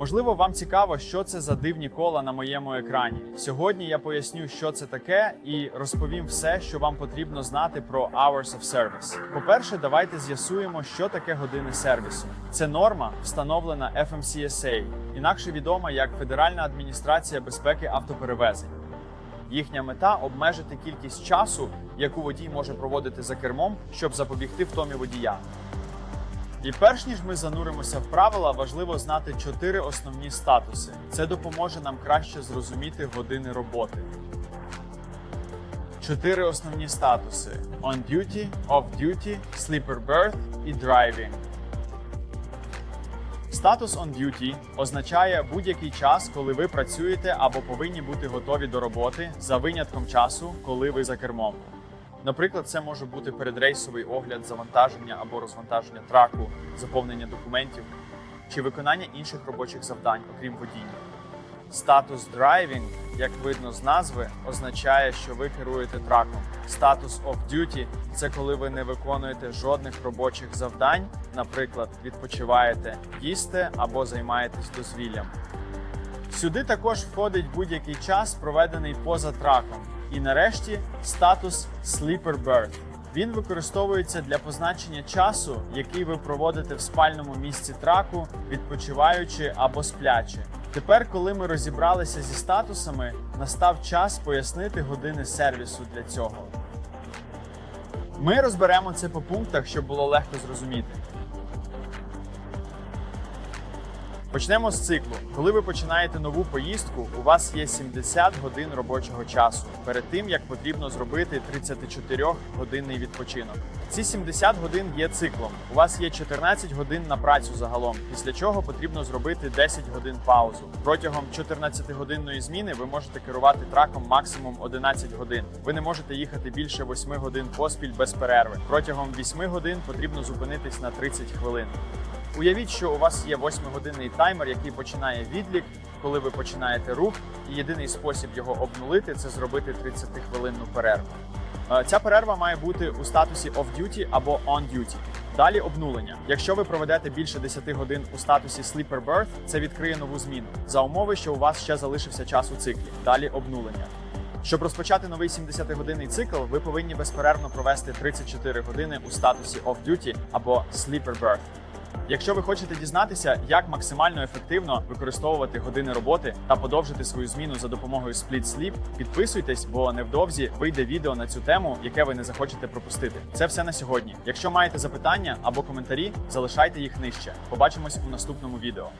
Можливо, вам цікаво, що це за дивні кола на моєму екрані. Сьогодні я поясню, що це таке, і розповім все, що вам потрібно знати про Hours of Service. По-перше, давайте з'ясуємо, що таке години сервісу. Це норма, встановлена FMCSA, інакше відома як Федеральна адміністрація безпеки автоперевезень. Їхня мета обмежити кількість часу, яку водій може проводити за кермом, щоб запобігти втомі водія. І перш ніж ми зануримося в правила, важливо знати чотири основні статуси. Це допоможе нам краще зрозуміти години роботи. Чотири основні статуси: on duty, off duty, sleeper berth і driving. Статус on duty означає будь-який час, коли ви працюєте або повинні бути готові до роботи за винятком часу, коли ви за кермом. Наприклад, це може бути передрейсовий огляд завантаження або розвантаження траку, заповнення документів чи виконання інших робочих завдань, окрім водіння. Статус driving, як видно з назви, означає, що ви керуєте траком. Статус off duty – це коли ви не виконуєте жодних робочих завдань, наприклад, відпочиваєте, їсте або займаєтесь дозвіллям. Сюди також входить будь-який час, проведений поза траком. І нарешті статус Sleeper Bird. Він використовується для позначення часу, який ви проводите в спальному місці траку, відпочиваючи або сплячи. Тепер, коли ми розібралися зі статусами, настав час пояснити години сервісу для цього. Ми розберемо це по пунктах, щоб було легко зрозуміти. Почнемо з циклу. Коли ви починаєте нову поїздку, у вас є 70 годин робочого часу перед тим, як потрібно зробити 34-годинний відпочинок. Ці 70 годин є циклом. У вас є 14 годин на працю загалом, після чого потрібно зробити 10 годин паузу. Протягом 14-годинної зміни ви можете керувати траком максимум 11 годин. Ви не можете їхати більше 8 годин поспіль без перерви. Протягом 8 годин потрібно зупинитись на 30 хвилин. Уявіть, що у вас є 8-годинний таймер, який починає відлік, коли ви починаєте рух, і єдиний спосіб його обнулити це зробити 30-хвилинну перерву. Е, Ця перерва має бути у статусі off-duty або on-duty. Далі обнулення. Якщо ви проведете більше 10 годин у статусі sleeper berth, це відкриє нову зміну за умови, що у вас ще залишився час у циклі. Далі обнулення. Щоб розпочати новий 70-годинний цикл, ви повинні безперервно провести 34 години у статусі off-duty або sleeper berth. Якщо ви хочете дізнатися, як максимально ефективно використовувати години роботи та подовжити свою зміну за допомогою Split Sleep, підписуйтесь, бо невдовзі вийде відео на цю тему, яке ви не захочете пропустити. Це все на сьогодні. Якщо маєте запитання або коментарі, залишайте їх нижче. Побачимось у наступному відео.